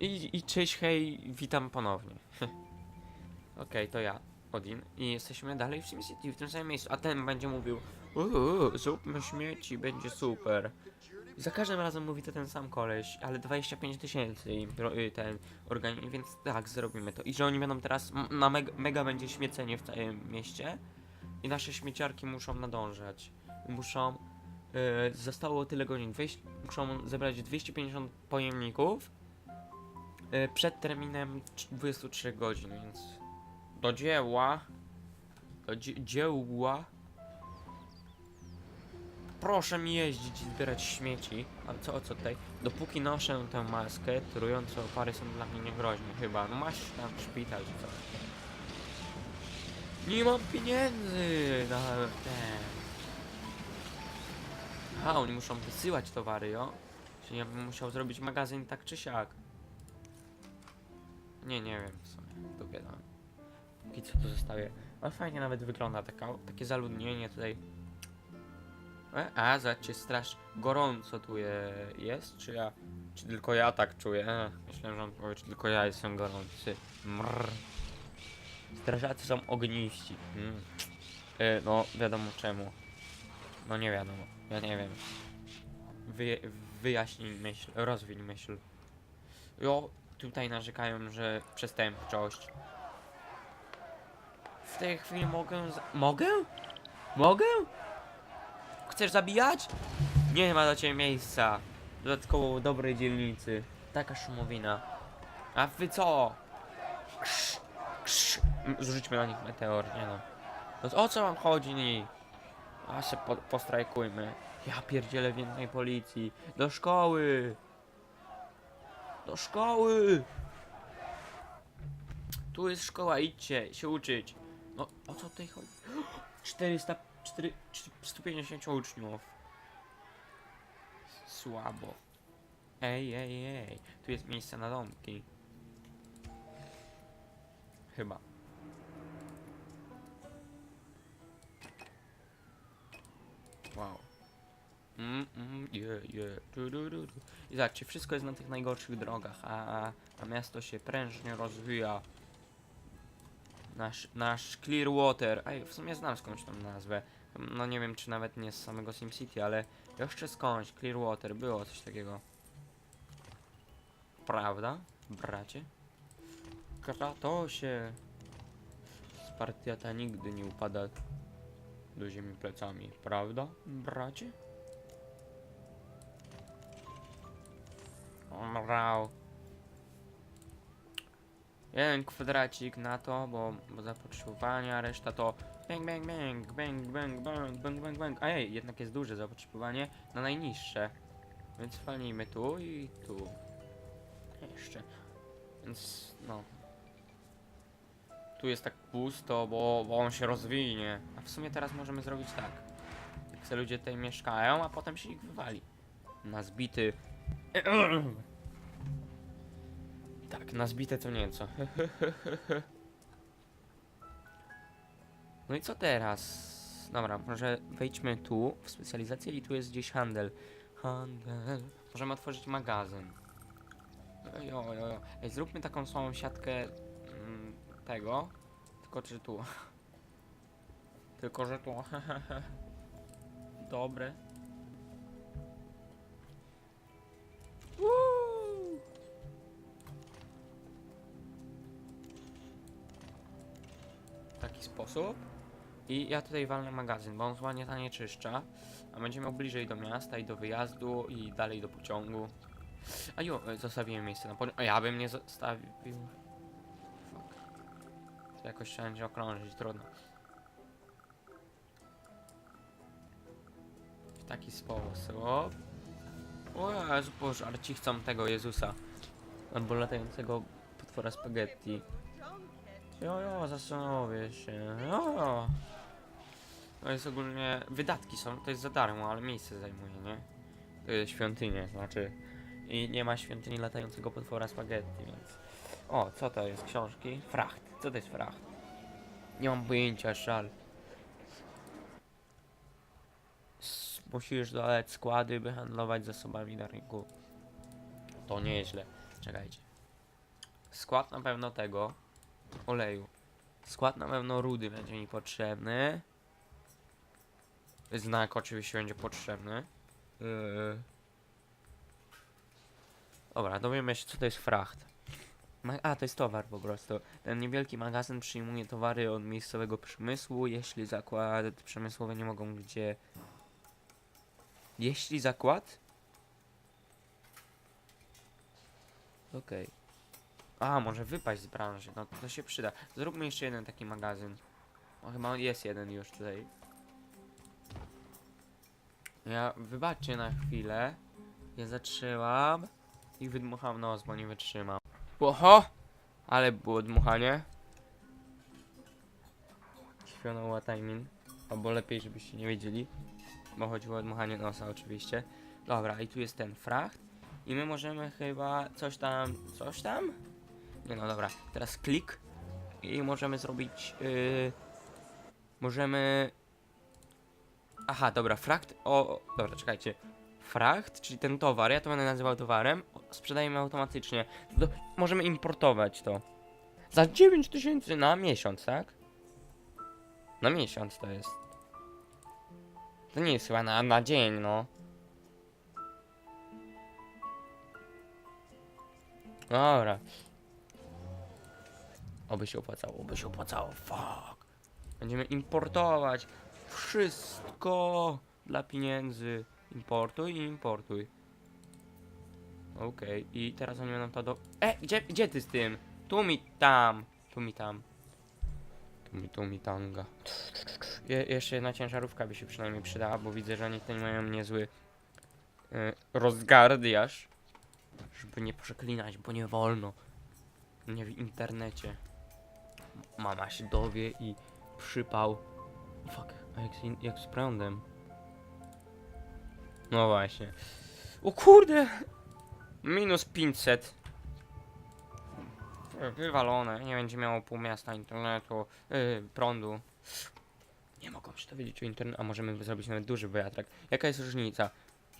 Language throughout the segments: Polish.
I, I cześć, hej, witam ponownie. Okej, to ja, Odin, i jesteśmy dalej w SimCity, w tym samym miejscu, a ten będzie mówił Uuu, zróbmy śmieci, będzie super. Za każdym razem mówi to ten sam koleś, ale 25 tysięcy y, ten organi, więc tak, zrobimy to. I że oni będą teraz, na mega, mega będzie śmiecenie w całym mieście i nasze śmieciarki muszą nadążać. Muszą, y, zostało tyle godzin, 200, muszą zebrać 250 pojemników przed terminem trz- 23 godzin, więc do dzieła, do dzie- dzieła. Proszę mi jeździć i zbierać śmieci. A co, co tutaj? Dopóki noszę tę maskę, trujące opary są dla mnie niegroźne chyba. No masz tam szpital czy co? Nie mam pieniędzy na ten. A, oni muszą wysyłać towary, jo? Czyli ja bym musiał zrobić magazyn tak czy siak. Nie, nie wiem w sumie. Wiadomo. Póki co to zostawię. Ale fajnie nawet wygląda taka, takie zaludnienie tutaj. E, a, zobaczcie, strasz gorąco tu je, jest, czy ja, czy tylko ja tak czuję? E, myślałem, że on powie, czy tylko ja jestem gorący. Mrr. Strażacy są ogniści. Mm. No, wiadomo czemu. No nie wiadomo, ja nie wiem. Wy, wyjaśnij myśl, rozwiń myśl. Jo, tutaj narzekają, że przestępczość. W tej chwili mogę. Mogę? Mogę? Chcesz zabijać? Nie ma dla ciebie miejsca. Dodatkowo w dobrej dzielnicy. Taka szumowina. A wy co? Krz, krz. Zrzućmy na nich meteor, nie no. To o co wam chodzi? A się po, postrajkujmy. Ja pierdzielę więcej policji. Do szkoły! Do szkoły! Tu jest szkoła, idźcie się uczyć. No, o co tutaj chodzi? 400, 4, 150 uczniów. Słabo. Ej, ej, ej. Tu jest miejsce na domki. Chyba. Mm, mm, yeah, yeah. Du, du, du, du. I zobaczcie, wszystko jest na tych najgorszych drogach, a, a miasto się prężnie rozwija. Nasz, nasz Clearwater, a w sumie znam skądś tą nazwę. No nie wiem, czy nawet nie z samego SimCity, ale jeszcze skądś, Clearwater, było coś takiego. Prawda, bracie? Kratosie! Spartiata nigdy nie upada do ziemi plecami, prawda, bracie? Mrał. Jeden kwadracik na to, bo, bo a reszta to bang, bang, bang, bang, bang, bang, bang, bang, bang. A jej, jednak jest duże zapotrzebowanie na najniższe. Więc walnijmy tu i tu. Jeszcze. Więc no. Tu jest tak pusto, bo, bo on się rozwinie. A w sumie teraz możemy zrobić tak. Jak ludzie tutaj mieszkają, a potem się ich wywali. Na zbity. Tak, na zbite to nieco. No i co teraz? Dobra, może wejdźmy tu w specjalizację i tu jest gdzieś handel. Handel. Możemy otworzyć magazyn. Jo, jo, jo. Ej, zróbmy taką samą siatkę mm, tego. Tylko czy tu. Tylko, że tu. Dobre. Taki sposób. I ja tutaj walnę magazyn, bo on ładnie zanieczyszcza. A będziemy miał bliżej do miasta i do wyjazdu i dalej do pociągu. A jo, e, zostawiłem miejsce na pociągu. Ja bym nie zostawił. Fuck. To jakoś trzeba będzie okrążyć, trudno. W taki sposób. O Jezu, pożarci chcą tego Jezusa. Albo latającego potwora spaghetti. Jo, jo, zastanowię się. Jo. To jest ogólnie... Wydatki są, to jest za darmo, ale miejsce zajmuje, nie? To jest świątynia, znaczy... I nie ma świątyni latającego potwora spaghetti, więc... O, co to jest? Książki? Fracht. Co to jest fracht? Nie mam pojęcia, szal. Musisz dodać składy, by handlować zasobami na rynku. To nieźle. Czekajcie. skład na pewno tego oleju. Skład na pewno rudy będzie mi potrzebny. Znak oczywiście będzie potrzebny. Yy. Dobra, dowiemy się co to jest fracht. A, to jest towar po prostu. Ten niewielki magazyn przyjmuje towary od miejscowego przemysłu, jeśli zakłady przemysłowe nie mogą gdzie... Jeśli zakład? Okej. A, może wypaść z branży, no to się przyda. Zróbmy jeszcze jeden taki magazyn. O, chyba jest jeden już tutaj. Ja, wybaczcie na chwilę. Ja zatrzymam i wydmucham nos, bo nie wytrzymam. Oho! Ale było dmuchanie. Śpiono łatajmin. Albo lepiej, żebyście nie wiedzieli. Bo chodziło o dmuchanie nosa oczywiście. Dobra, i tu jest ten fracht. I my możemy chyba coś tam... Coś tam? No, dobra. Teraz klik. I możemy zrobić... Yy, możemy... Aha, dobra, fracht... O, dobra, czekajcie. Fracht, czyli ten towar, ja to będę nazywał towarem, sprzedajemy automatycznie. Do, możemy importować to. Za 9000 na miesiąc, tak? Na miesiąc to jest. To nie jest chyba na, na dzień, no. Dobra. Oby się opłacało, oby się opłacało, fuck. Będziemy importować wszystko dla pieniędzy. Importuj i importuj. Okej, i teraz oni będą to do... E, gdzie, gdzie ty z tym? Tu mi tam, tu mi tam. Tu mi, tu mi tanga. Je, jeszcze jedna ciężarówka by się przynajmniej przydała, bo widzę, że oni tutaj mają niezły y, rozgardiaż. Żeby nie przeklinać, bo nie wolno. Nie w internecie. Mama się dowie i przypał. Fuck, a jak z, jak z prądem? No właśnie. O kurde! Minus 500. Wy- Wywalone. Nie będzie miało pół miasta internetu, yy, prądu. Nie mogą się dowiedzieć o internet. A możemy zrobić nawet duży wiatrak. Jaka jest różnica?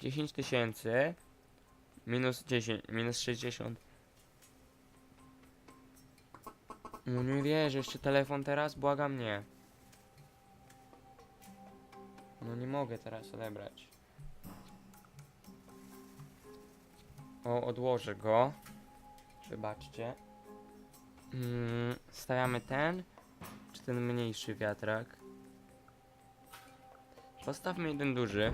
10 tysięcy minus 10, minus 60. No nie wierzę, jeszcze telefon teraz? Błagam nie. No nie mogę teraz odebrać. O, odłożę go. Wybaczcie. Mm, stawiamy ten, czy ten mniejszy wiatrak? Postawmy jeden duży,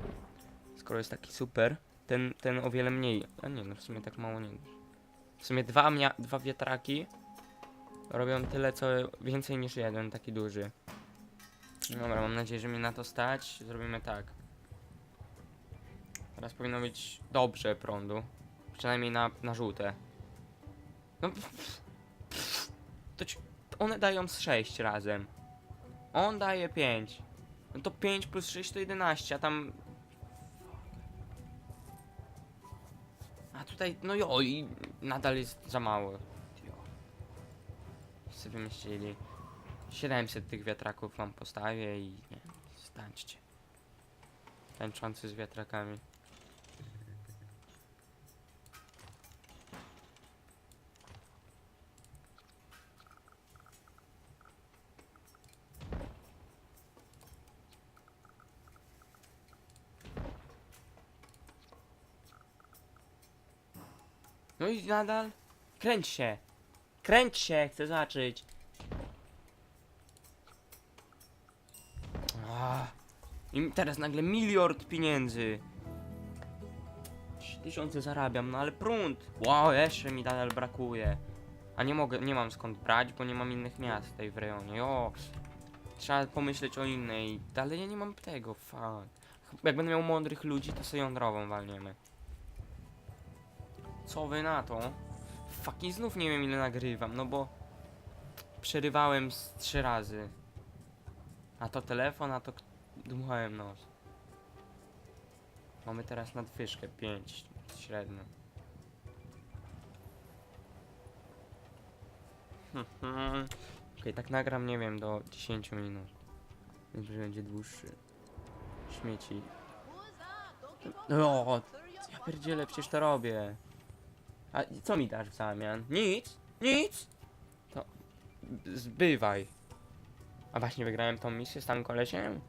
skoro jest taki super. Ten, ten o wiele mniej. A nie, no w sumie tak mało nie. W sumie dwa, mia- dwa wiatraki robią tyle, co więcej niż jeden taki duży. Dobra, mam nadzieję, że mnie na to stać. Zrobimy tak. Teraz powinno być dobrze prądu. Przynajmniej na, na żółte. No, to ci, one dają z 6 razem. On daje 5. No to 5 plus 6 to 11, a tam... A tutaj, no jo, i nadal jest za mało. Co wymyślili? 700 tych wiatraków wam postawię i nie, stańcie. Tańczący z wiatrakami. No i nadal? Kręć się! Kręć się! Chcę zacząć! Ah. I teraz nagle miliard pieniędzy! Tysiące zarabiam, no ale prąd! Wow, jeszcze mi nadal brakuje. A nie mogę, nie mam skąd brać, bo nie mam innych miast tutaj w rejonie. O, trzeba pomyśleć o innej. Ale ja nie mam tego, fuck. Jak będę miał mądrych ludzi, to sobie jądrową walniemy. Co wy na to? Fucking znów nie wiem ile nagrywam, no bo przerywałem z trzy razy. A to telefon, a to dmuchałem nos. Mamy teraz nadwyżkę 5 średnio. Okej, tak nagram, nie wiem, do 10 minut. Więc będzie dłuższy. Śmieci. No, ja pierdzielę, przecież to robię. A co mi dasz w zamian? Nic? Nic! To zbywaj. A właśnie wygrałem tą misję z tam kolesiem?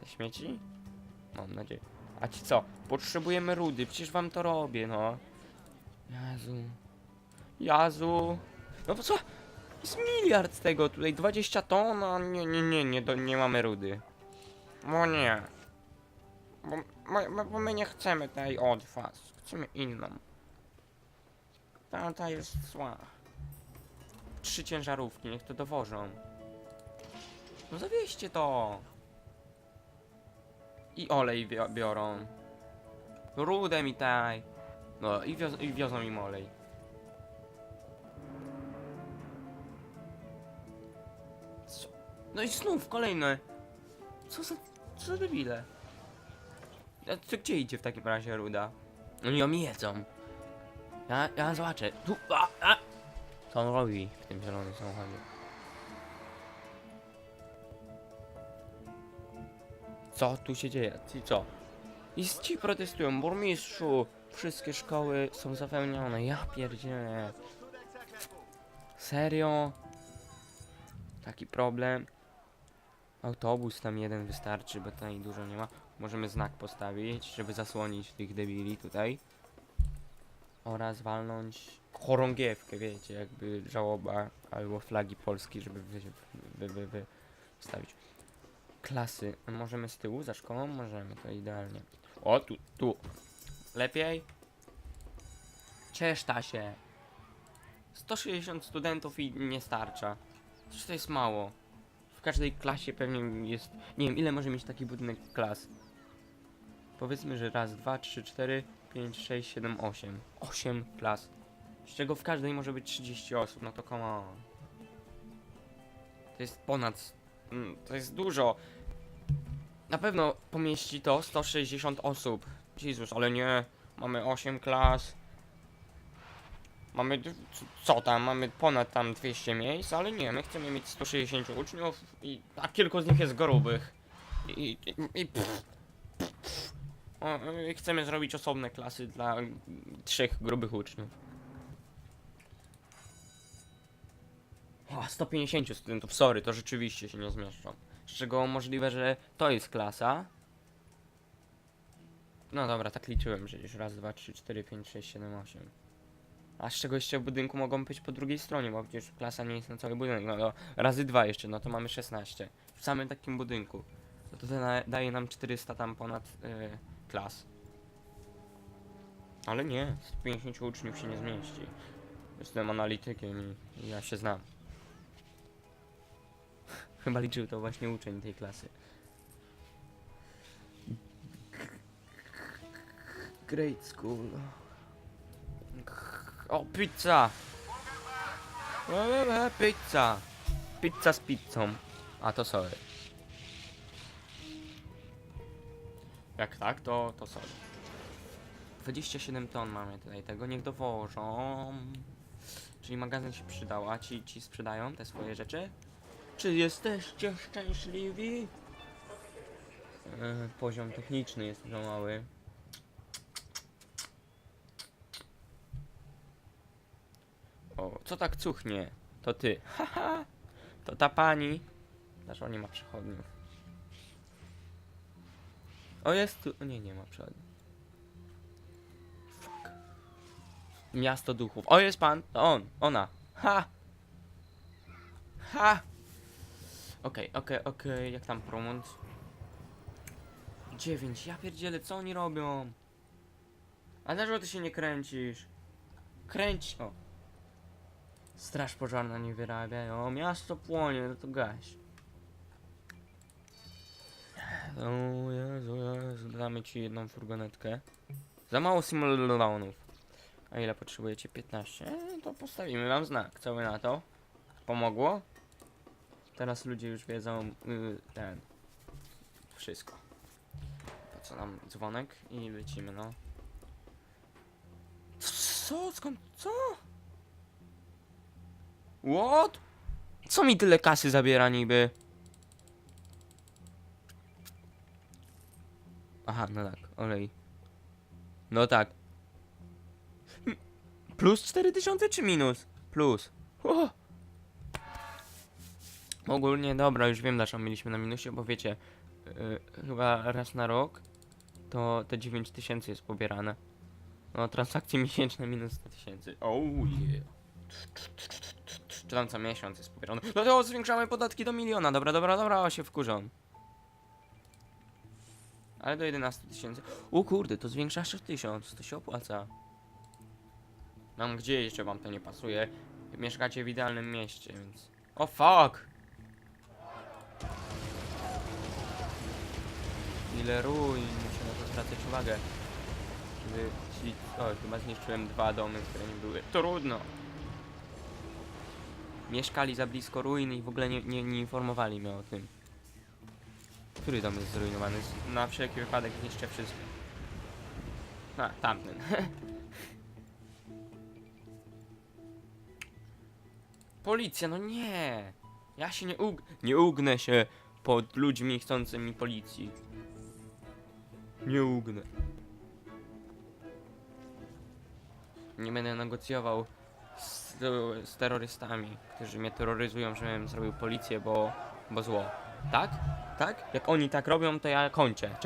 Ze śmieci? Mam nadzieję. A ci co? Potrzebujemy rudy, przecież wam to robię, no. Jezu. Jazu. No bo co? Jest miliard tego tutaj, 20 ton, a nie, nie, nie, nie, do, nie mamy rudy. Bo nie. Bo, bo, bo my nie chcemy tej od was. Chcemy inną. Ta, jest zła. Trzy ciężarówki, niech to dowożą. No zawieźcie to. I olej biorą. Rudę mi taj. No i, wioz i wiozą im olej. Co? No i znów kolejne. Co za... Co za debile. A to gdzie idzie w takim razie ruda? Oni ją jedzą. Ja, ja zobaczę. Tu, a, a. Co on robi w tym zielonym samochodzie? Co tu się dzieje? Ci co? I ci protestują, burmistrzu! Wszystkie szkoły są zapełnione, ja pierdzielę. Serio? Taki problem? Autobus tam jeden wystarczy, bo tutaj dużo nie ma. Możemy znak postawić, żeby zasłonić tych debili tutaj. Oraz walnąć chorągiewkę, wiecie, jakby żałoba albo flagi Polski, żeby wy, wy, wy, wy. Klasy. Możemy z tyłu za szkołą? Możemy, to idealnie. O, tu, tu. Lepiej? Cieszta się. 160 studentów i nie starcza. Przecież to jest mało. W każdej klasie pewnie jest... Nie wiem, ile może mieć taki budynek klas? Powiedzmy, że raz, dwa, trzy, cztery, pięć, sześć, siedem, osiem. Osiem klas. Z czego w każdej może być 30 osób, no to come on. To jest ponad... mm, To jest dużo. Na pewno pomieści to 160 osób. Jezus, ale nie. Mamy 8 klas. Mamy, co tam, mamy ponad tam 200 miejsc, ale nie, my chcemy mieć 160 uczniów i a kilku z nich jest grubych. I, i, i pff, pff. O, i chcemy zrobić osobne klasy dla trzech grubych uczniów. O, 150 studentów, sorry, to rzeczywiście się nie zmieszczą. Z czego możliwe, że to jest klasa. No dobra, tak liczyłem przecież. Raz, dwa, trzy, cztery, pięć, sześć, siedem, osiem. A z czego jeszcze w budynku mogą być po drugiej stronie, bo przecież klasa nie jest na cały budynek. No to razy dwa jeszcze, no to mamy 16. W samym takim budynku. No to to da, daje nam 400 tam ponad y, klas. Ale nie, 150 uczniów się nie zmieści. Jestem analitykiem i, ja się znam. Chyba liczył to właśnie uczeń tej klasy. Great school. O, pizza! Pizza! Pizza z pizzą. A to sorry. Jak tak, to, to sorry. 27 ton mamy tutaj tego, niech dowożą. Czyli magazyn się przydał, a ci, ci sprzedają te swoje rzeczy? Czy jesteście szczęśliwi? E, poziom techniczny jest za mały. O, co tak cuchnie? To ty. Haha. To ta pani. Znaczy, nie ma przechodniów. O, jest tu. Nie, nie ma przechodniów. Fuck. Miasto duchów. O, jest pan. To on. Ona. Ha. Ha. Okej, okej, okej. Jak tam promont? 9. Ja pierdzielę, co oni robią? A dlaczego ty się nie kręcisz? Kręć. O. Straż pożarna nie wyrabia. O, miasto płonie, no to gaś. Damy ci jedną furgonetkę. Za mało simulonów. A ile potrzebujecie? 15? E, to postawimy wam znak. Co na to? Pomogło? Teraz ludzie już wiedzą y, ten. Wszystko. To co nam dzwonek i lecimy, no. Co? Skąd? Co? What? Co mi tyle kasy zabiera niby? Aha, no tak, olej. No tak. Plus 4000 czy minus? Plus. O! Ogólnie dobra, już wiem dlaczego mieliśmy na minusie, bo wiecie, yy, chyba raz na rok to te 9000 jest pobierane. No, transakcje miesięczne minus 100 tysięcy. Oh yeah. Czy tam co miesiąc jest pobierane. No to zwiększamy podatki do miliona. Dobra, dobra, dobra, o się wkurzą. Ale do 11 tysięcy. O kurde, to zwiększa 6 tysiąc, to się opłaca. Mam gdzie jeszcze wam to nie pasuje. Mieszkacie w idealnym mieście, więc... O fuck! Ile ruin, muszę na to zwracać uwagę. Żeby ci... O, chyba zniszczyłem dwa domy, które nie były. Trudno! Mieszkali za blisko ruin i w ogóle nie, nie, nie informowali mnie o tym. Który dom jest zrujnowany? Na wszelki wypadek zniszczę wszystko. A, tamten. Policja, no nie! Ja się nie ug... Nie ugnę się pod ludźmi chcącymi policji. Nie ugnę. Nie będę negocjował z, z terrorystami, którzy mnie terroryzują, żebym zrobił policję, bo, bo zło. Tak? Tak? Jak oni tak robią, to ja kończę. Cześć.